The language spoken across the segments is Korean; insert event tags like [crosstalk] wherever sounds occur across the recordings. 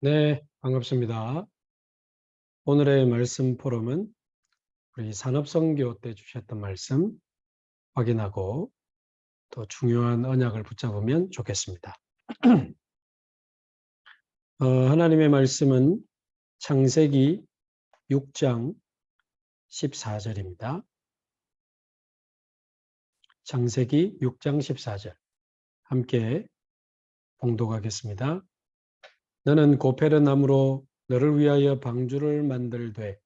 네, 반갑습니다. 오늘의 말씀 포럼은 우리 산업선교 때 주셨던 말씀 확인하고 또 중요한 언약을 붙잡으면 좋겠습니다. [clears throat] 어, 하나님의 말씀은 창세기 6장 14절입니다. 창세기 6장 14절 함께 봉독하겠습니다. 너는 고페르 나무로 너를 위하여 방주를 만들되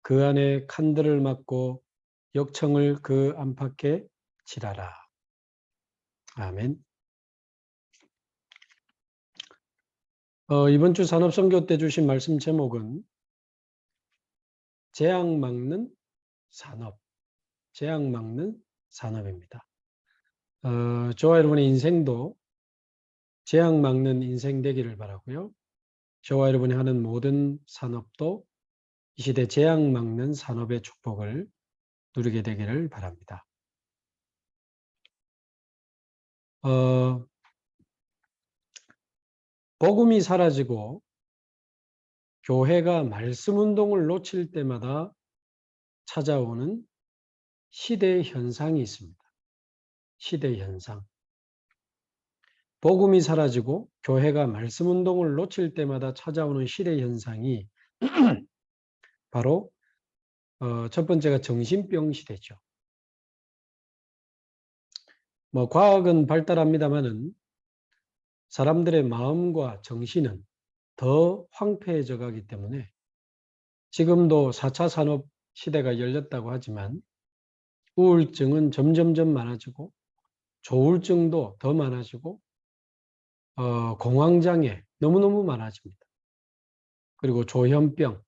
그 안에 칸들을 막고 역청을 그 안팎에 칠하라. 아멘. 어, 이번 주 산업선교 때 주신 말씀 제목은 재앙 막는 산업, 재앙 막는 산업입니다. 어, 저와 여러분의 인생도 재앙 막는 인생 되기를 바라고요. 저와 여러분이 하는 모든 산업도 이 시대 재앙 막는 산업의 축복을 누리게 되기를 바랍니다. 어, 복음이 사라지고 교회가 말씀 운동을 놓칠 때마다 찾아오는 시대의 현상이 있습니다. 시대 현상. 복음이 사라지고 교회가 말씀 운동을 놓칠 때마다 찾아오는 시대 현상이 [clears throat] 바로 어, 첫 번째가 정신병 시대죠. 뭐 과학은 발달합니다만은 사람들의 마음과 정신은 더 황폐해져 가기 때문에 지금도 4차 산업 시대가 열렸다고 하지만 우울증은 점점점 많아지고 조울증도 더 많아지고 어, 공황장애 너무너무 많아집니다. 그리고 조현병.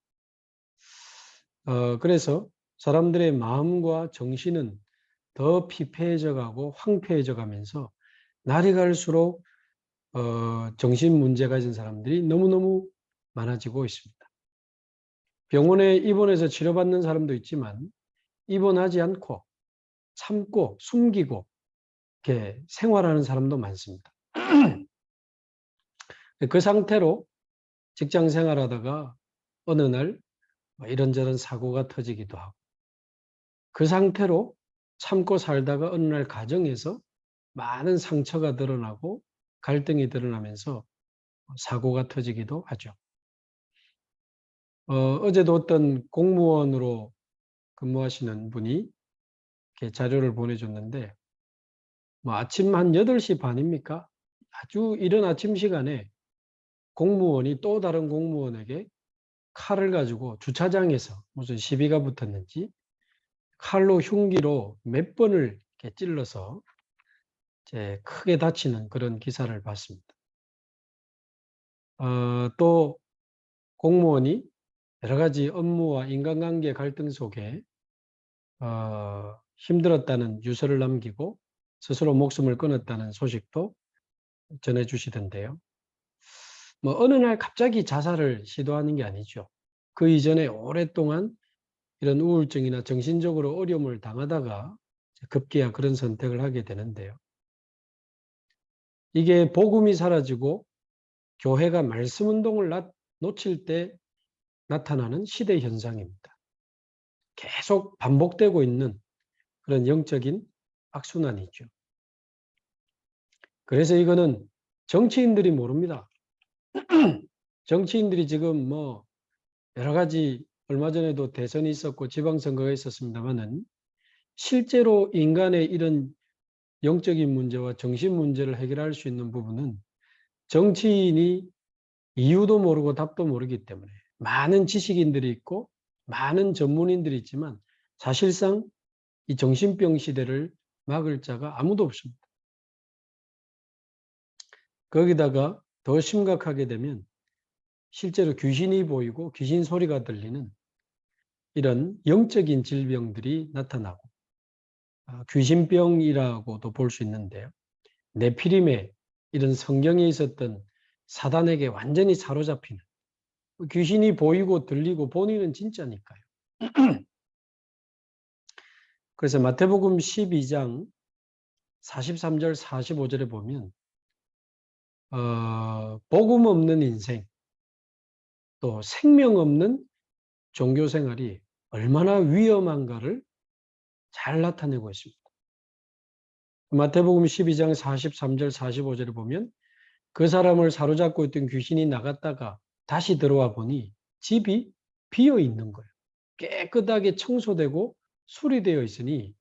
어, 그래서 사람들의 마음과 정신은 더 피폐해져 가고 황폐해져 가면서 날이 갈수록 어, 정신 문제 가진 사람들이 너무너무 많아지고 있습니다. 병원에 입원해서 치료받는 사람도 있지만 입원하지 않고 참고 숨기고 이렇게 생활하는 사람도 많습니다. [clears throat] 그 상태로 직장 생활하다가 어느 날뭐 이런저런 사고가 터지기도 하고 그 상태로 참고 살다가 어느 날 가정에서 많은 상처가 드러나고 갈등이 드러나면서 사고가 터지기도 하죠. 어, 제도 어떤 공무원으로 근무하시는 분이 자료를 보내줬는데 뭐 아침 한 8시 반입니까? 아주 이른 아침 시간에 공무원이 또 다른 공무원에게 칼을 가지고 주차장에서 무슨 시비가 붙었는지 칼로 흉기로 몇 번을 찔러서 크게 다치는 그런 기사를 봤습니다. 어, 또 공무원이 여러 가지 업무와 인간관계 갈등 속에 어, 힘들었다는 유서를 남기고 스스로 목숨을 끊었다는 소식도 전해주시던데요. 뭐 어느 날 갑자기 자살을 시도하는 게 아니죠. 그 이전에 오랫동안 이런 우울증이나 정신적으로 어려움을 당하다가 급기야 그런 선택을 하게 되는데요. 이게 복음이 사라지고 교회가 말씀 운동을 놓칠 때 나타나는 시대 현상입니다. 계속 반복되고 있는 그런 영적인 악순환이죠. 그래서 이거는 정치인들이 모릅니다. [clears throat] 정치인들이 지금 뭐 여러 가지 얼마 전에도 대선이 있었고 지방선거가 있었습니다만은 실제로 인간의 이런 영적인 문제와 정신 문제를 해결할 수 있는 부분은 정치인이 이유도 모르고 답도 모르기 때문에 많은 지식인들이 있고 많은 전문인들이 있지만 사실상 이 정신병 시대를 막을 자가 아무도 없습니다. 거기다가 더 심각하게 되면 실제로 귀신이 보이고 귀신 소리가 들리는 이런 영적인 질병들이 나타나고 아, 귀신병이라고도 볼 수 있는데요. 네피림의 이런 성경에 있었던 사단에게 완전히 사로잡히는 귀신이 보이고 들리고 본인은 진짜니까요. [clears throat] 그래서 마태복음 12장 43절 45절에 보면 어, 복음 없는 인생, 또 생명 없는 종교 생활이 얼마나 위험한가를 잘 나타내고 있습니다. 마태복음 12장 43절 45절을 보면 그 사람을 사로잡고 있던 귀신이 나갔다가 다시 들어와 보니 집이 비어 있는 거예요. 깨끗하게 청소되고 수리되어 있으니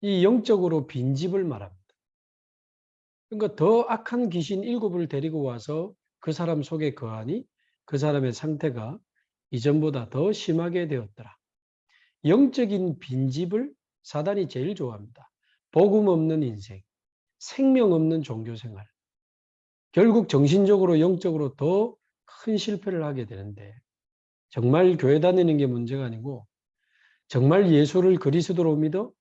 이 영적으로 빈 집을 말합니다. 그러니까 더 악한 귀신 일곱을 데리고 와서 그 사람 속에 거하니 그 사람의 상태가 이전보다 더 심하게 되었더라. 영적인 빈집을 사단이 제일 좋아합니다. 복음 없는 인생, 생명 없는 종교 생활. 결국 정신적으로 영적으로 더 큰 실패를 하게 되는데 정말 교회 다니는 게 문제가 아니고 정말 예수를 그리스도로 믿어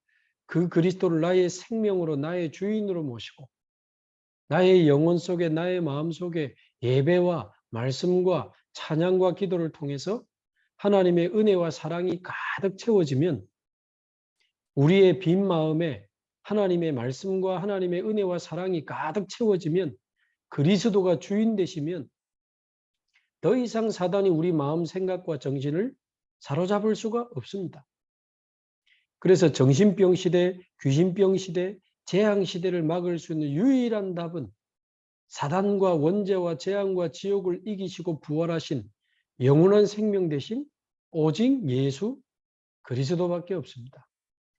그 그리스도를 나의 생명으로 나의 주인으로 모시고 나의 영혼 속에 나의 마음 속에 예배와 말씀과 찬양과 기도를 통해서 하나님의 은혜와 사랑이 가득 채워지면 우리의 빈 마음에 하나님의 말씀과 하나님의 은혜와 사랑이 가득 채워지면 그리스도가 주인 되시면 더 이상 사단이 우리 마음 생각과 정신을 사로잡을 수가 없습니다. 그래서 정신병 시대, 귀신병 시대, 재앙 시대를 막을 수 있는 유일한 답은 사단과 원죄와 재앙과 지옥을 이기시고 부활하신 영원한 생명 대신 오직 예수 그리스도밖에 없습니다.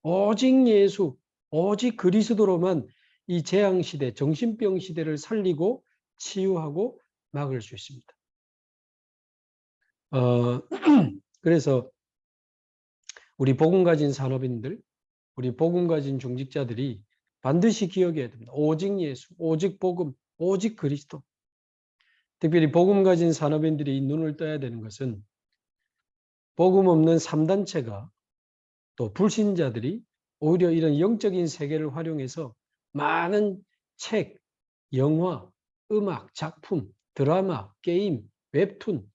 오직 예수, 오직 그리스도로만 이 재앙 시대, 정신병 시대를 살리고 치유하고 막을 수 있습니다. 어, [clears throat] 그래서 우리 복음 가진 산업인들, 우리 복음 가진 중직자들이 반드시 기억해야 됩니다. 오직 예수, 오직 복음, 오직 그리스도. 특별히 복음 가진 산업인들이 눈을 떠야 되는 것은 복음 없는 3단체가 또 불신자들이 오히려 이런 영적인 세계를 활용해서 많은 책, 영화, 음악, 작품, 드라마, 게임, 웹툰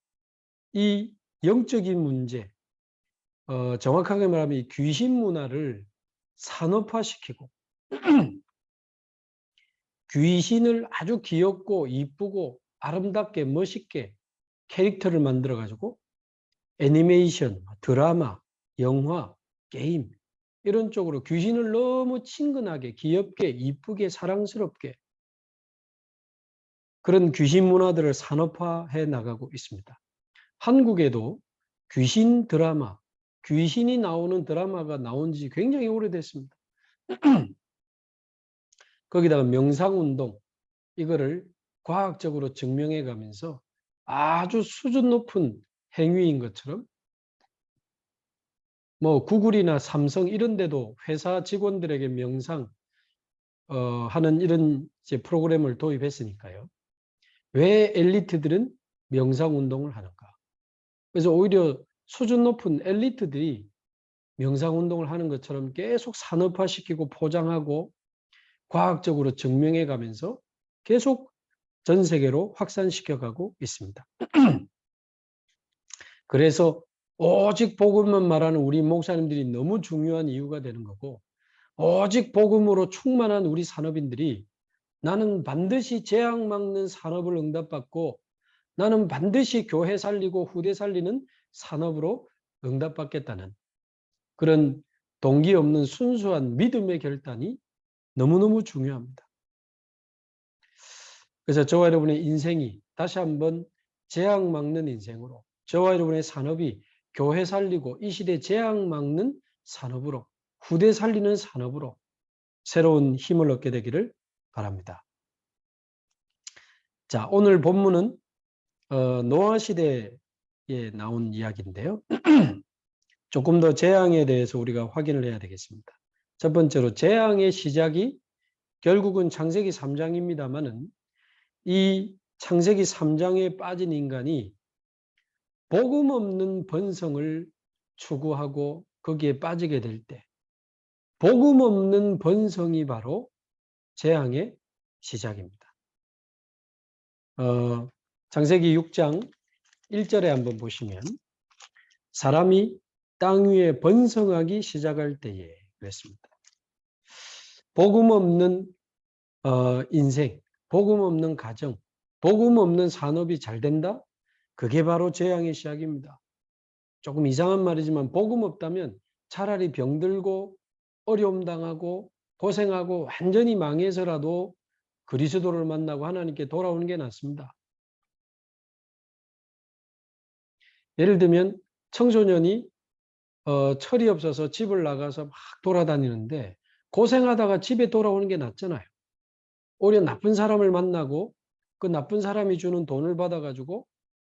이 영적인 문제, 어, 정확하게 말하면 이 귀신 문화를 산업화시키고 [clears throat] 귀신을 아주 귀엽고 이쁘고 아름답게 멋있게 캐릭터를 만들어 가지고 애니메이션, 드라마, 영화, 게임 이런 쪽으로 귀신을 너무 친근하게 귀엽게 이쁘게 사랑스럽게 그런 귀신 문화들을 산업화해 나가고 있습니다. 한국에도 귀신 드라마, 귀신이 나오는 드라마가 나온 지 굉장히 오래됐습니다. [clears throat] 거기다가 명상운동, 이거를 과학적으로 증명해 가면서 아주 수준 높은 행위인 것처럼 뭐 구글이나 삼성 이런 데도 회사 직원들에게 명상 어, 하는 이런 프로그램을 도입했으니까요. 왜 엘리트들은 명상 운동을 하는가? 그래서 오히려 수준 높은 엘리트들이 명상 운동을 하는 것처럼 계속 산업화시키고 포장하고 과학적으로 증명해 가면서 계속 전 세계로 확산시켜 가고 있습니다. [clears throat] 그래서 오직 복음만 말하는 우리 목사님들이 너무 중요한 이유가 되는 거고 오직 복음으로 충만한 우리 산업인들이 나는 반드시 재앙 막는 산업을 응답받고 나는 반드시 교회 살리고 후대 살리는 산업으로 응답받겠다는 그런 동기 없는 순수한 믿음의 결단이 너무너무 중요합니다. 그래서 저와 여러분의 인생이 다시 한번 재앙 막는 인생으로 저와 여러분의 산업이 교회 살리고 이 시대 재앙 막는 산업으로 후대 살리는 산업으로 새로운 힘을 얻게 되기를 바랍니다. 자, 오늘 본문은 어, 노아 시대에 나온 이야기인데요. [clears throat] 조금 더 재앙에 대해서 우리가 확인을 해야 되겠습니다. 첫 번째로 재앙의 시작이 결국은 창세기 3장입니다만은 이 창세기 3장에 빠진 인간이 복음 없는 번성을 추구하고 거기에 빠지게 될 때, 복음 없는 번성이 바로 재앙의 시작입니다. 어, 창세기 6장 1절에 한번 보시면 사람이 땅 위에 번성하기 시작할 때에 그랬습니다. 복음 없는 어, 인생, 복음 없는 가정, 복음 없는 산업이 잘 된다? 그게 바로 재앙의 시작입니다. 조금 이상한 말이지만 복음 없다면 차라리 병들고 어려움 당하고 고생하고 완전히 망해서라도 그리스도를 만나고 하나님께 돌아오는 게 낫습니다. 예를 들면 청소년이 어, 철이 없어서 집을 나가서 막 돌아다니는데 고생하다가 집에 돌아오는 게 낫잖아요. 오히려 나쁜 사람을 만나고 그 나쁜 사람이 주는 돈을 받아가지고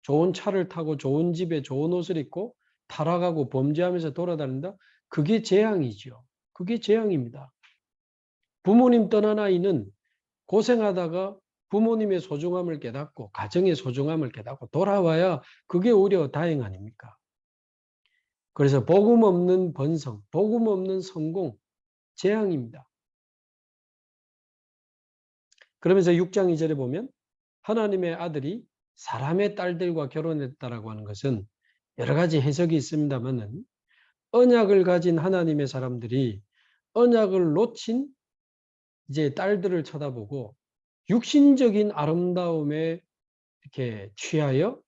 좋은 차를 타고 좋은 집에 좋은 옷을 입고 타락하고 범죄하면서 돌아다닌다? 그게 재앙이죠. 그게 재앙입니다. 부모님 떠난 아이는 고생하다가 부모님의 소중함을 깨닫고 가정의 소중함을 깨닫고 돌아와야 그게 오히려 다행 아닙니까? 그래서 복음 없는 번성, 복음 없는 성공, 재앙입니다. 그러면서 6장 2절에 보면 하나님의 아들이 사람의 딸들과 결혼했다라고 하는 것은 여러 가지 해석이 있습니다만은 언약을 가진 하나님의 사람들이 언약을 놓친 이제 딸들을 쳐다보고 육신적인 아름다움에 이렇게 취하여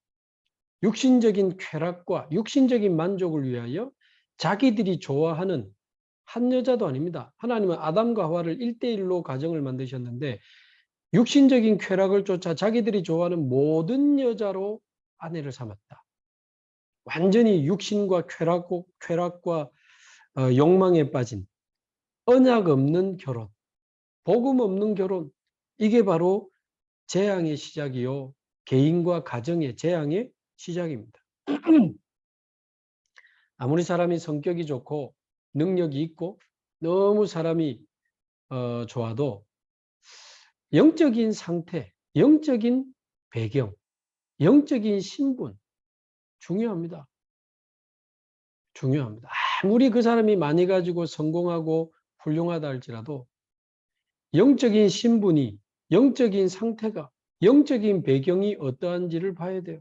육신적인 쾌락과 육신적인 만족을 위하여 자기들이 좋아하는 한 여자도 아닙니다. 하나님은 아담과 하와를 1대1로 가정을 만드셨는데 육신적인 쾌락을 쫓아 자기들이 좋아하는 모든 여자로 아내를 삼았다. 완전히 육신과 쾌락, 쾌락과 어, 욕망에 빠진 언약 없는 결혼, 복음 없는 결혼, 이게 바로 재앙의 시작이요. 개인과 가정의 재앙의 시작입니다. [clears throat] 아무리 사람이 성격이 좋고 능력이 있고 너무 사람이 어, 좋아도 영적인 상태, 영적인 배경, 영적인 신분 중요합니다. 중요합니다. 아무리 그 사람이 많이 가지고 성공하고 훌륭하다 할지라도 영적인 신분이, 영적인 상태가, 영적인 배경이 어떠한지를 봐야 돼요.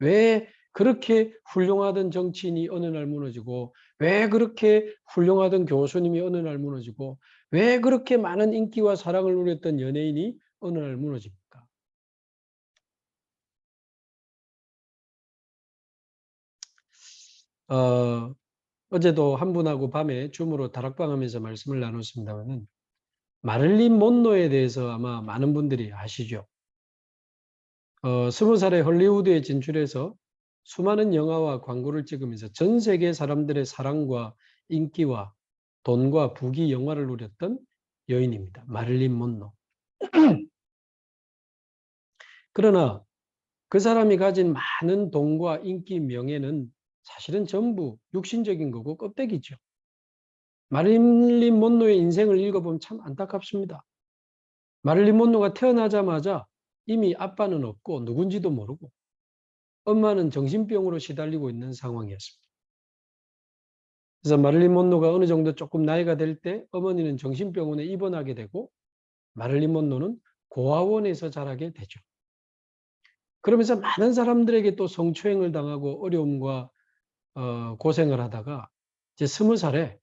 왜 그렇게 훌륭하던 정치인이 어느 날 무너지고 왜 그렇게 훌륭하던 교수님이 어느 날 무너지고 왜 그렇게 많은 인기와 사랑을 누렸던 연예인이 어느 날 무너집니까? 어, 어제도 한 분하고 밤에 줌으로 다락방 하면서 말씀을 나눴습니다만은 마를린 몬노에 대해서 아마 많은 분들이 아시죠. 어, 스무 살에 헐리우드에 진출해서 수많은 영화와 광고를 찍으면서 전 세계 사람들의 사랑과 인기와 돈과 부귀 영화를 누렸던 여인입니다. 마릴린 몬로. [clears throat] 그러나 그 사람이 가진 많은 돈과 인기, 명예는 사실은 전부 육신적인 거고 껍데기죠. 마릴린 몬로의 인생을 읽어보면 참 안타깝습니다. 마릴린 몬로가 태어나자마자 이미 아빠는 없고 누군지도 모르고 엄마는 정신병으로 시달리고 있는 상황이었습니다. 그래서 마릴린 몬로가 어느 정도 조금 나이가 될 때 어머니는 정신병원에 입원하게 되고 마릴린 몬로는 고아원에서 자라게 되죠. 그러면서 많은 사람들에게 또 성추행을 당하고 어려움과 어, 고생을 하다가 이제 스무 살에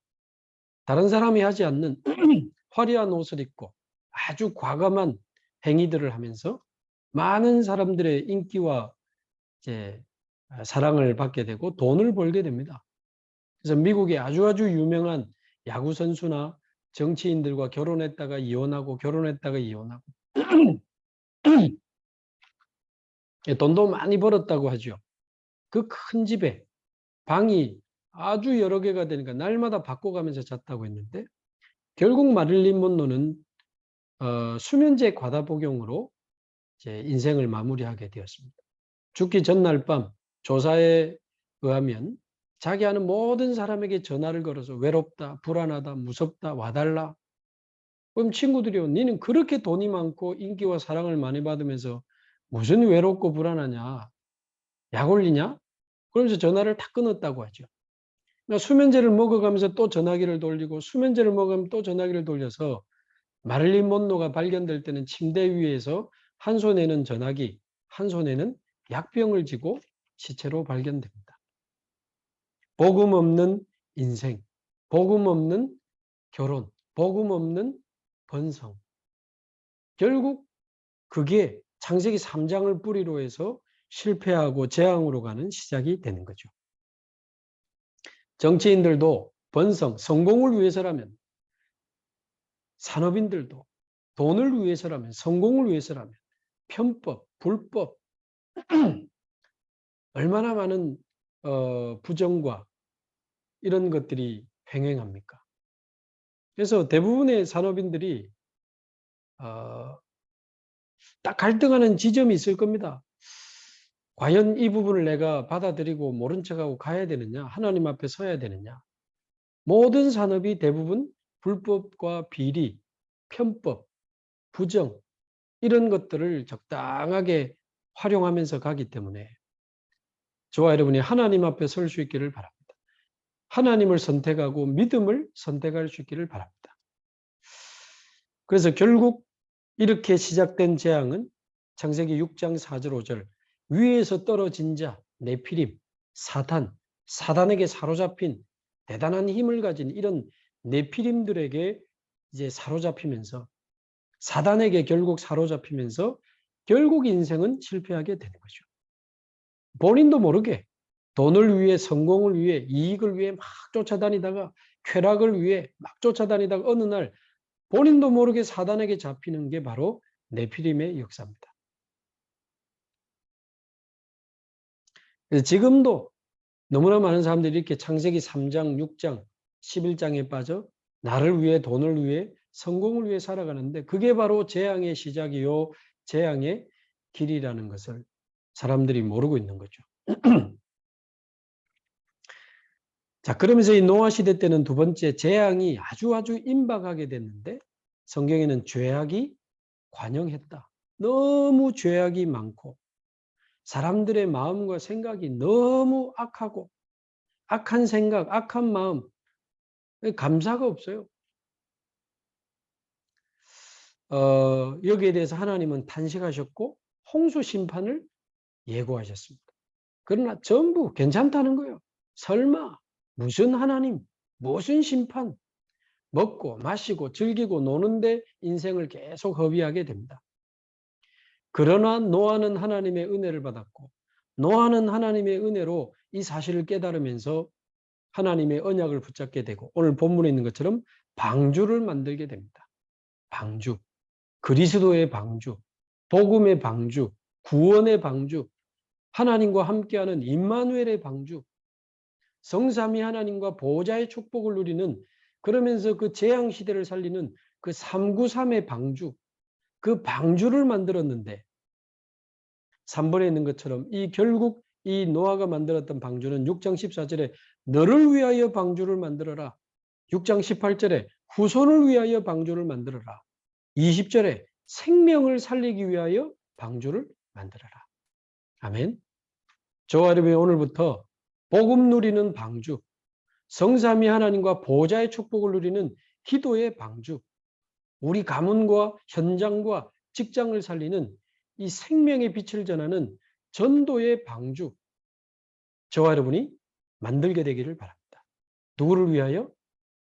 다른 사람이 하지 않는 [clears throat] 화려한 옷을 입고 아주 과감한 행위들을 하면서 많은 사람들의 인기와 이제 사랑을 받게 되고 돈을 벌게 됩니다. 그래서 미국의 아주 아주 유명한 야구 선수나 정치인들과 결혼했다가 이혼하고 결혼했다가 이혼하고 [clears throat] 돈도 많이 벌었다고 하죠. 그 큰 집에 방이 아주 여러 개가 되니까 날마다 바꿔가면서 잤다고 했는데 결국 마릴린 monroe는 어, 수면제 과다 복용으로 이제 인생을 마무리하게 되었습니다. 죽기 전날 밤 조사에 의하면 자기 아는 모든 사람에게 전화를 걸어서 외롭다, 불안하다, 무섭다, 와달라. 그럼 친구들이요, 니는 그렇게 돈이 많고 인기와 사랑을 많이 받으면서 무슨 외롭고 불안하냐? 약 올리냐? 그러면서 전화를 다 끊었다고 하죠. 그러니까 수면제를 먹어가면서 또 전화기를 돌리고 수면제를 먹으면 또 전화기를 돌려서 마를린 몬로가 발견될 때는 침대 위에서 한 손에는 전화기, 한 손에는 약병을 쥐고 시체로 발견됩니다. 복음 없는 인생, 복음 없는 결혼, 복음 없는 번성. 결국 그게 창세기 3장을 뿌리로 해서 실패하고 재앙으로 가는 시작이 되는 거죠. 정치인들도 번성, 성공을 위해서라면 산업인들도 돈을 위해서라면 성공을 위해서라면 편법, 불법 [clears throat] 얼마나 많은 어, 부정과 이런 것들이 횡행합니까? 그래서 대부분의 산업인들이 어, 딱 갈등하는 지점이 있을 겁니다. 과연 이 부분을 내가 받아들이고 모른 척하고 가야 되느냐, 하나님 앞에 서야 되느냐. 모든 산업이 대부분 불법과 비리, 편법, 부정 이런 것들을 적당하게 활용하면서 가기 때문에 저와 여러분이 하나님 앞에 설 수 있기를 바랍니다. 하나님을 선택하고 믿음을 선택할 수 있기를 바랍니다. 그래서 결국 이렇게 시작된 재앙은 창세기 6장 4절 5절 위에서 떨어진 자 네피림 사탄 사단에게 사로잡힌 대단한 힘을 가진 이런 네피림들에게 이제 사로잡히면서 사단에게 결국 사로잡히면서 결국 인생은 실패하게 되는 거죠. 본인도 모르게 돈을 위해 성공을 위해 이익을 위해 막 쫓아다니다가 쾌락을 위해 막 쫓아다니다가 어느 날 본인도 모르게 사단에게 잡히는 게 바로 네피림의 역사입니다. 지금도 너무나 많은 사람들이 이렇게 창세기 3장, 6장, 11장에 빠져 나를 위해 돈을 위해 성공을 위해 살아가는데 그게 바로 재앙의 시작이요 재앙의 길이라는 것을 사람들이 모르고 있는 거죠. [clears throat] 자, 그러면서 이 노아 시대 때는 두 번째 재앙이 아주 아주 임박하게 됐는데 성경에는 죄악이 관영했다. 너무 죄악이 많고 사람들의 마음과 생각이 너무 악하고 악한 생각, 악한 마음, 감사가 없어요. 어, 여기에 대해서 하나님은 탄식하셨고 홍수 심판을 예고하셨습니다. 그러나 전부 괜찮다는 거예요. 설마 무슨 하나님, 무슨 심판, 먹고 마시고 즐기고 노는데 인생을 계속 허비하게 됩니다. 그러나 노아는 하나님의 은혜를 받았고 노아는 하나님의 은혜로 이 사실을 깨달으면서 하나님의 언약을 붙잡게 되고 오늘 본문에 있는 것처럼 방주를 만들게 됩니다. 방주, 그리스도의 방주, 복음의 방주, 구원의 방주, 하나님과 함께하는 임마누엘의 방주, 성삼위 하나님과 보호자의 축복을 누리는 그러면서 그 재앙 시대를 살리는 그 393의 방주, 그 방주를 만들었는데 3번에 있는 것처럼 이 결국 이 노아가 만들었던 방주는 6장 14절에 너를 위하여 방주를 만들어라. 6장 18절에 후손을 위하여 방주를 만들어라. 20절에 생명을 살리기 위하여 방주를 만들어라. 아멘. 저와 여러분이 오늘부터 복음 누리는 방주, 성삼위 하나님과 보좌의 축복을 누리는 기도의 방주, 우리 가문과 현장과 직장을 살리는 이 생명의 빛을 전하는 전도의 방주, 저와 여러분이 만들게 되기를 바랍니다. 누구를 위하여?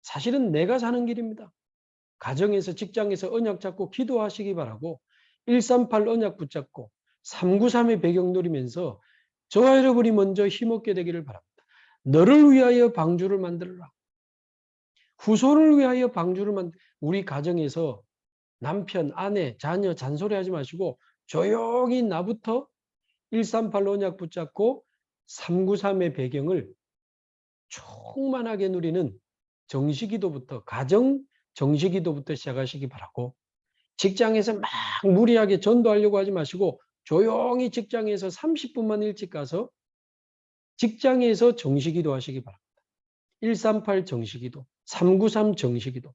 사실은 내가 사는 길입니다. 가정에서 직장에서 언약 잡고 기도하시기 바라고 138 언약 붙잡고 393의 배경 누리면서 저와 여러분이 먼저 힘없게 되기를 바랍니다. 너를 위하여 방주를 만들어라. 후손을 위하여 방주를 만 우리 가정에서 남편, 아내, 자녀 잔소리하지 마시고 조용히 나부터 138 언약 붙잡고 393의 배경을 충만하게 누리는 정시기도부터 가정 정시기도부터 시작하시기 바라고 직장에서 막 무리하게 전도하려고 하지 마시고 조용히 직장에서 30분만 일찍 가서 직장에서 정시기도 하시기 바랍니다. 138 정시기도, 393 정시기도,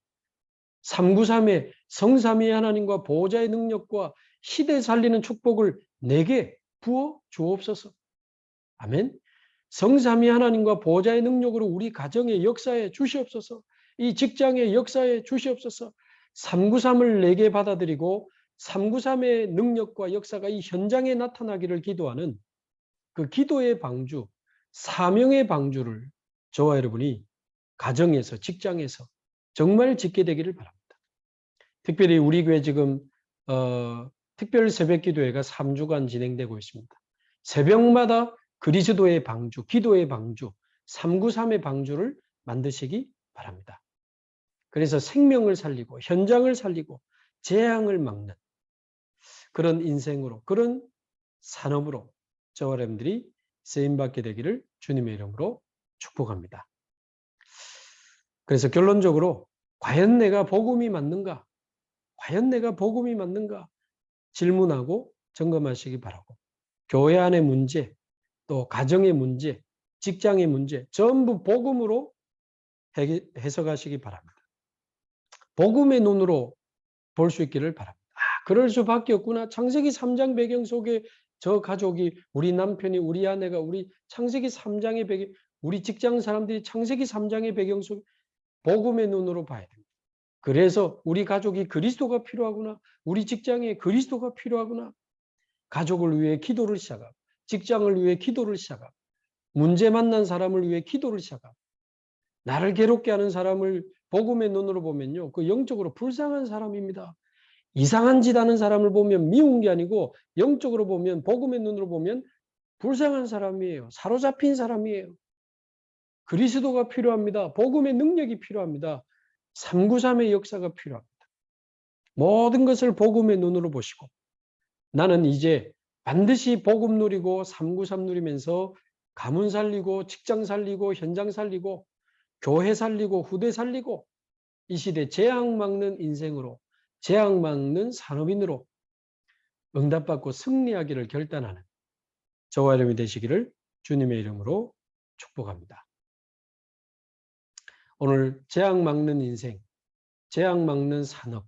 393의 성삼위 하나님과 보호자의 능력과 시대 살리는 축복을 내게 부어 주옵소서. 아멘. 성삼위 하나님과 보호자의 능력으로 우리 가정의 역사에 주시옵소서. 이 직장의 역사에 주시옵소서. 393을 내게 받아들이고 393의 능력과 역사가 이 현장에 나타나기를 기도하는 그 기도의 방주, 사명의 방주를 저와 여러분이 가정에서, 직장에서 정말 짓게 되기를 바랍니다. 특별히 우리 교회 지금 어, 특별 새벽 기도회가 3주간 진행되고 있습니다. 새벽마다 그리스도의 방주, 기도의 방주, 393의 방주를 만드시기 바랍니다. 그래서 생명을 살리고 현장을 살리고 재앙을 막는 그런 인생으로 그런 산업으로 저와 여러분들이 쓰임받게 되기를 주님의 이름으로 축복합니다. 그래서 결론적으로 과연 내가 복음이 맞는가? 과연 내가 복음이 맞는가? 질문하고 점검하시기 바라고 교회 안의 문제, 또 가정의 문제, 직장의 문제 전부 복음으로 해석하시기 바랍니다. 복음의 눈으로 볼 수 있기를 바랍니다. 아, 그럴 수밖에 없구나. 창세기 3장 배경 속에 저 가족이 우리 남편이 우리 아내가 우리 창세기 3장의 배경 우리 직장 사람들이 창세기 3장의 배경 속에 복음의 눈으로 봐야 됩니다. 그래서 우리 가족이 그리스도가 필요하구나. 우리 직장에 그리스도가 필요하구나. 가족을 위해 기도를 시작하고 직장을 위해 기도를 시작하고 문제 만난 사람을 위해 기도를 시작하고 나를 괴롭게 하는 사람을 복음의 눈으로 보면요. 그 영적으로 불쌍한 사람입니다. 이상한 짓 하는 사람을 보면 미운 게 아니고 영적으로 보면 복음의 눈으로 보면 불쌍한 사람이에요. 사로잡힌 사람이에요. 그리스도가 필요합니다. 복음의 능력이 필요합니다. 393의 역사가 필요합니다. 모든 것을 복음의 눈으로 보시고 나는 이제 반드시 복음 누리고 393 누리면서 가문 살리고 직장 살리고 현장 살리고 교회 살리고 후대 살리고 이 시대 재앙 막는 인생으로 재앙 막는 산업인으로 응답받고 승리하기를 결단하는 저와 여러분이 되시기를 주님의 이름으로 축복합니다. 오늘 재앙 막는 인생, 재앙 막는 산업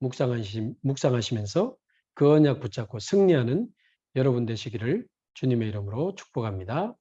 묵상하시, 묵상하시면서 그 언약 붙잡고 승리하는 여러분 되시기를 주님의 이름으로 축복합니다.